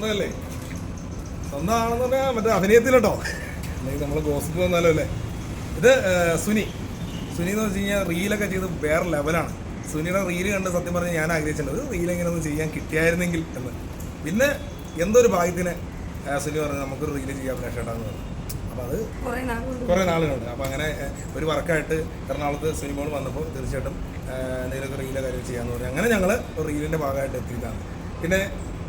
സ്വന്തമല്ലേ സ്വന്തമാണെന്ന് പറഞ്ഞാൽ മറ്റേ അഭിനയത്തിലട്ടോ. അല്ലെങ്കിൽ നമ്മൾ ഗോസിപ്പ് വന്നാലോ അല്ലേ? ഇത് സുനി സുനി. എന്ന് വെച്ച് കഴിഞ്ഞാൽ റീലൊക്കെ ചെയ്ത് വേറെ ലെവലാണ് സുനിയുടെ റീൽ കണ്ട് സത്യം പറഞ്ഞ് ഞാൻ ആഗ്രഹിച്ചിട്ടുണ്ട്. റീൽ എങ്ങനെ ഒന്ന് ചെയ്യാൻ കിട്ടിയായിരുന്നെങ്കിൽ എന്ന്. പിന്നെ എന്തൊരു ഭാഗ്യത്തിന് സുനി പറഞ്ഞു നമുക്കൊരു റീൽ ചെയ്യാൻ രക്ഷപ്പെടാന്ന് പറഞ്ഞു. അപ്പോൾ അത് കുറെ നാളുകളുണ്ട്. അപ്പോൾ അങ്ങനെ ഒരു വർക്കായിട്ട് എറണാകുളത്ത് സിനിമകൾ വന്നപ്പോൾ തീർച്ചയായിട്ടും എന്തെങ്കിലുമൊക്കെ റീൽ കാര്യം ചെയ്യാമെന്ന് പറഞ്ഞു. അങ്ങനെ ഞങ്ങൾ റീലിന്റെ ഭാഗമായിട്ട് എത്തിയതാണ്. പിന്നെ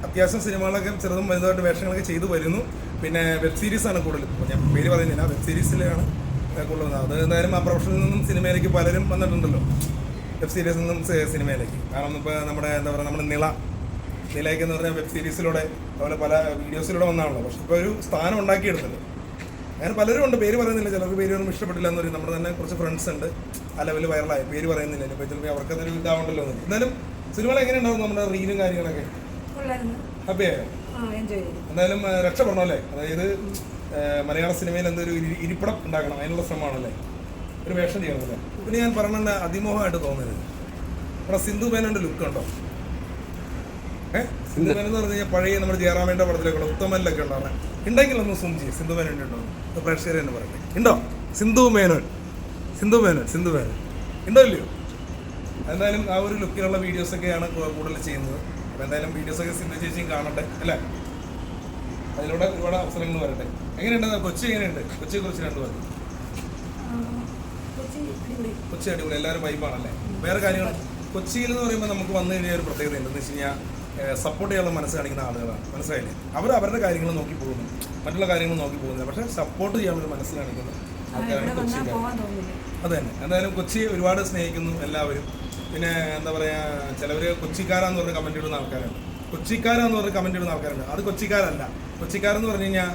അത്യാവശ്യം സിനിമകളൊക്കെ ചെറുതും വലുതായിട്ട് വേഷങ്ങളൊക്കെ ചെയ്തു വരുന്നു. പിന്നെ വെബ് സീരീസ് ആണ് കൂടുതൽ ഞാൻ പേര് പറയുന്നില്ല. വെബ് സീരീസിലാണ് കൂടുതൽ വന്നത് അത് എന്തായാലും ആ പ്രൊഫഷനിൽ നിന്നും സിനിമയിലേക്ക് പലരും വന്നിട്ടുണ്ടല്ലോ. വെബ് സീരീസിൽ നിന്നും സിനിമയിലേക്ക്. കാരണം ഇപ്പോൾ നമ്മുടെ എന്താ പറയുക നമ്മുടെ നിള. നിലയ്ക്ക് എന്ന് പറഞ്ഞാൽ വെബ് സീരീസിലൂടെ അതുപോലെ പല വീഡിയോസിലൂടെ വന്നാണല്ലോ. പക്ഷെ ഇപ്പോൾ ഒരു സ്ഥാനം ഉണ്ടാക്കിയെടുത്തല്ലോ അങ്ങനെ പലരും ഉണ്ട്. പേര് പറയുന്നില്ല. ചിലർക്ക് പേര് ഒന്നും ഇഷ്ടപ്പെട്ടില്ല എന്ന് പറയും. നമ്മുടെ തന്നെ കുറച്ച് ഫ്രണ്ട്സ് ഉണ്ട്. ആ ലെവലിൽ വൈറലായി പേര് പറയുന്നില്ല. ഇപ്പോൾ ചിലപ്പോൾ അവർക്കതൊരു ഇതാവണ്ടല്ലോ എന്ന് എന്നാലും സിനിമകൾ എങ്ങനെ ഉണ്ടാവും നമ്മുടെ റീലും കാര്യങ്ങളൊക്കെ. കൊള്ളായിരുന്നു. ഹാപ്പി ആ എൻജോയ് ചെയ്തു. എന്തായാലും രക്ഷപ്പെടണം അല്ലേ? അതായത് മലയാള സിനിമയിൽ എന്തൊരു ഇരി- ഇരിപ്പിടം ഉണ്ടാക്കണം അതിനുള്ള ശ്രമമാണല്ലേ ഒരു വേഷം ചെയ്യണം അല്ലേ? പിന്നെ ഞാൻ പറഞ്ഞ അതിമോഹമായിട്ട് തോന്നരുത്. നമ്മുടെ സിന്ധു മേനോന്റെ ലുക്ക് ഉണ്ടോ ഏഹ് സിന്ധു മേനൻ എന്ന് പറഞ്ഞു കഴിഞ്ഞാൽ പഴയ നമ്മുടെ ജയറാമേന്റെ പടത്തിലൊക്കെ ഉത്തമനിലൊക്കെ ഉണ്ടാവണം ഉണ്ടെങ്കിൽ ഒന്ന് സൂം ചെയ്യും. സിന്ധു മേനോന്റെ ഉണ്ടോ? പ്രേക്ഷകരെ പ്രേക്ഷകർ തന്നെ പറയട്ടെ. ഉണ്ടോ? സിന്ധു മേനോൻ. സിന്ധു മേനോൻ സിന്ധു മേനോൻ. ഉണ്ടോ ഇല്ലയോ? എന്തായാലും ആ ഒരു ലുക്കിലുള്ള വീഡിയോസൊക്കെയാണ് കൂടുതൽ ചെയ്യുന്നത്. അപ്പോൾ എന്തായാലും വീഡിയോസൊക്കെ സിന്ധു ചേച്ചിയും കാണട്ടെ അല്ലേ? അതിലൂടെ ഒരുപാട് അവസരങ്ങൾ വരട്ടെ. എങ്ങനെയുണ്ട്? കൊച്ചി എങ്ങനെയുണ്ട്? കൊച്ചിയെ കുറിച്ച് രണ്ടു പറഞ്ഞു കൊച്ചി അടിപൊളി. എല്ലാവരും വൈബാണല്ലേ വേറെ കാര്യങ്ങൾ? കൊച്ചിയിൽ എന്ന് പറയുമ്പോൾ നമുക്ക് വന്നു കഴിഞ്ഞാൽ ഒരു പ്രത്യേകത എന്താണെന്ന് വെച്ച് കഴിഞ്ഞാൽ സപ്പോർട്ട് ചെയ്യാനുള്ള മനസ്സ് കാണിക്കുന്ന ആളുകളാണ്. മനസ്സിലായില്ലേ? അവർ അവരുടെ കാര്യങ്ങൾ നോക്കി പോകുന്നു. മറ്റുള്ള കാര്യങ്ങൾ നോക്കി പോകുന്നില്ല. പക്ഷേ സപ്പോർട്ട് ചെയ്യാനുള്ള ഒരു മനസ്സ് കാണിക്കുന്ന ആൾക്കാരാണ് തോന്നില്ല. അത് തന്നെ. എന്തായാലും കൊച്ചിയെ ഒരുപാട് സ്നേഹിക്കുന്നു എല്ലാവരും. പിന്നെ എന്താ പറയുക ചിലവർ കൊച്ചിക്കാരാന്ന് പറഞ്ഞ് കമന്റ് ഇടുന്ന ആൾക്കാരാണ് കൊച്ചിക്കാരാന്ന് പറഞ്ഞ് കമന്റ് ഇടുന്ന ആൾക്കാരുണ്ട്. അത് കൊച്ചിക്കാരല്ല. കൊച്ചിക്കാരെന്ന് പറഞ്ഞു കഴിഞ്ഞാൽ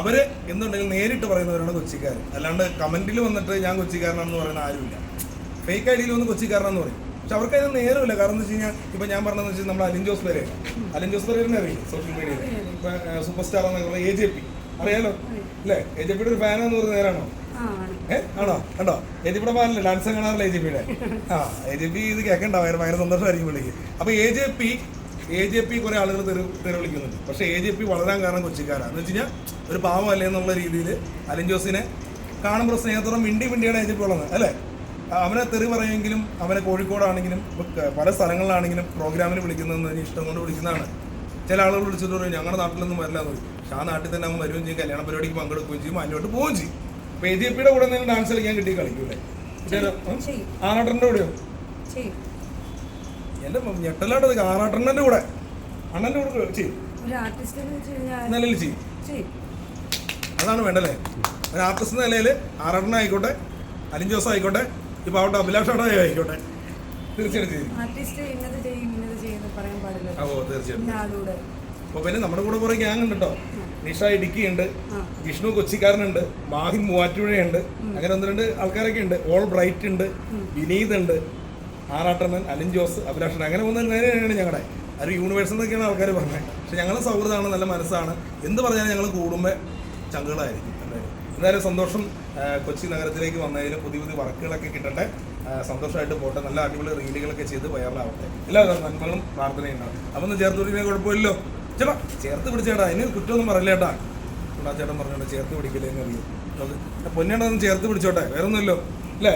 അവർ എന്തുണ്ടെങ്കിൽ നേരിട്ട് പറയുന്നവരാണ് കൊച്ചിക്കാർ. അല്ലാണ്ട് കമന്റിൽ വന്നിട്ട് ഞാൻ കൊച്ചിക്കാരനാണെന്ന് പറയുന്ന ആരുമില്ല. ഫേക്ക് ഐ ഡിയിൽ വന്ന് കൊച്ചിക്കാരനാന്ന് പറയും. പക്ഷെ അവർക്ക് അതിന് നേരമില്ല. കാരണം എന്ന് വെച്ച് കഴിഞ്ഞാൽ ഇപ്പം ഞാൻ പറഞ്ഞതെന്ന് വെച്ചാൽ നമ്മൾ അലിൻ ജോസ് പെരേര അലിൻ ജോസ് പെരേരനെ അറിയില്ല സോഷ്യൽ മീഡിയയിൽ ഇപ്പം സൂപ്പർ സ്റ്റാർ എന്നൊക്കെ പറഞ്ഞ എ ജെ പി അറിയാലോ? അല്ലേ? എ ജെ പിയുടെ ഒരു ഫാനാന്ന് പറഞ്ഞ നേരാണോ ആണ്? കണ്ടോ? എ ജി പിയുടെ ഡാൻസ് കാണാറില്ല എ ജി പിയുടെ? ആ എ ജി പി ഇത് കേൾക്കണ്ട. ഭയങ്കര സന്തോഷമായിരിക്കും വിളിക്ക് അപ്പൊ A J P A J P കുറെ ആളുകൾ തെരു വിളിക്കുന്നുണ്ട് പക്ഷെ എ ജെ പി വളരാൻ കാരണം കൊച്ചിക്കാരാണ്. എന്ന് വെച്ച് കഴിഞ്ഞാൽ ഒരു പാവമല്ലേ എന്നുള്ള രീതിയിൽ അലിൻ ജോസിനെ കാണുമ്പോൾ സ്നേഹത്തോടെ മിണ്ടി മിണ്ടിയാണ് എ ജെ പി ഉള്ളത് അല്ലേ? അവനെ തെറി പറയുമെങ്കിലും അവനെ കോഴിക്കോടാണെങ്കിലും പല സ്ഥലങ്ങളിലാണെങ്കിലും പ്രോഗ്രാമിന് വിളിക്കുന്നതെന്ന് ഇഷ്ടം കൊണ്ട് വിളിക്കുന്നതാണ്. ചില ആളുകൾ വിളിച്ചിട്ട് പറയും ഞങ്ങളുടെ നാട്ടിലൊന്നും വരില്ല എന്ന് പക്ഷെ ആ നാട്ടിൽ തന്നെ അവൻ വരികയും ചെയ്യും കല്യാണ പരിപാടിക്ക് പങ്കെടുക്കുകയും ചെയ്യും അതിനോട്ട് പോവുകയും ചെയ്യും. അപ്പൊ എ ജെ പിയുടെ കൂടെ എന്തെങ്കിലും ഡാൻസ് കളിക്കാൻ കിട്ടി കളിക്കൂലേ. ആറാട്ടന്റെ കൂടെയോ? എന്റെ ഞെട്ടലാട്ടത് ആറാട്ടണ്ണന്റെ കൂടെ. അണ്ണന്റെ കൂടെ ചെയ്യും. നിലയിൽ ചെയ്യും. അതാണ് വേണ്ടല്ലേ? ഒരു ആർട്ടിസ്റ്റ് എന്ന നിലയിൽ ആറാട്ടണ്ണ ആയിക്കോട്ടെ അലിൻ ജോസ് ആയിക്കോട്ടെ ഇപ്പൊ അവിടെ അഭിലാഷ് അട ആയിക്കോട്ടെ. തീർച്ചയായിട്ടും ചെയ്യും. ഓ തീർച്ചയായിട്ടും. പിന്നെ ആളൂടെ അപ്പൊ പിന്നെ നമ്മുടെ കൂടെ കുറെ ഗ്യാങ് ഉണ്ട് കേട്ടോ നിഷ ഇടുക്കി ഉണ്ട് ആ. വിഷ്ണു കൊച്ചിക്കാരനുണ്ട് മാഹിൻ മൂവാറ്റുപുഴയുണ്ട് അങ്ങനെ ഒന്ന് രണ്ട് ആൾക്കാരൊക്കെ ഉണ്ട്. ഓൾ ബ്രൈറ്റ് ഉണ്ട് വിനീത് ഉണ്ട് ആറാട്ടണ്ണൻ അലിൻ ജോസ് അഭിലാഷൻ അങ്ങനെ മൂന്ന് നേരെയാണ് ഞങ്ങളുടെ ഒരു യൂണിവേഴ്സ് എന്നൊക്കെയാണ് ആൾക്കാർ പറഞ്ഞത്. പക്ഷെ ഞങ്ങൾ സൗഹൃദമാണ് നല്ല മനസ്സാണ്. എന്ത് പറഞ്ഞാലും ഞങ്ങൾ കൂടുമ്പോൾ ചങ്കുകളായിരിക്കും എന്തായാലും. എന്തായാലും സന്തോഷം കൊച്ചി നഗരത്തിലേക്ക് വന്നതിലും പുതിയ പുതിയ വർക്കുകളൊക്കെ കിട്ടട്ടെ. സന്തോഷമായിട്ട് പോട്ടെ. നല്ല അടിപൊളി റീലുകളൊക്കെ ചെയ്ത് വൈറലാവട്ടെ എല്ലാ നന്മകളും പ്രാർത്ഥനയുണ്ടാവും അപ്പം ഒന്ന് ചേർത്ത് കുഴപ്പമില്ലല്ലോ. ചേട്ടാ ചേർത്ത് പിടിച്ചേട്ടാ അതിന് കുറ്റമൊന്നും പറയില്ല ചേട്ടാ. ചേട്ടൻ പറഞ്ഞോട്ടെ ചേർത്ത് പിടിക്കില്ലേ എന്ന് അറിയും. അത് പൊന്നേണ്ട ഒന്ന് ചേർത്ത് പിടിച്ചോട്ടെ. വേറെ ഒന്നുമല്ലോ അല്ലേ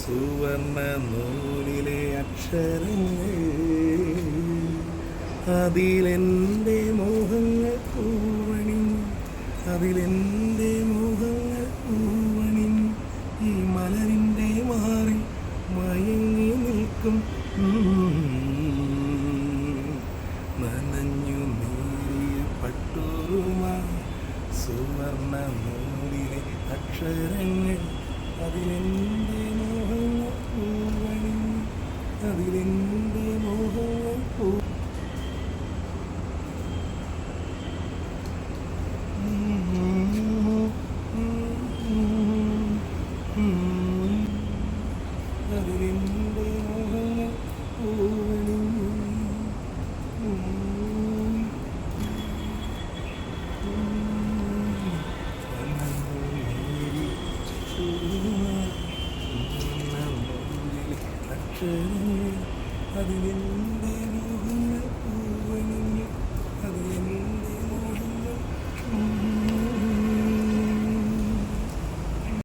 സുവർണ നൂലിലെ അക്ഷരങ്ങൾ. അതിലെന്റെ മോഹങ്ങൾ പൂവണി അതിലെന്റെ മോഹങ്ങൾ പൂവണി ഈ മലരിന്റെ മാറി മയങ്ങി നിൽക്കും. മനഞ്ഞു നേറിയ പട്ടുമാ സുവർണ മൂലിലെ അക്ഷരങ്ങൾ അതിലെന്റെ മോഹങ്ങൾ പൂവണിഞ്ഞു. അതിലെന്റെ മോഹങ്ങൾ പൂ Mm-hmm. മുഖം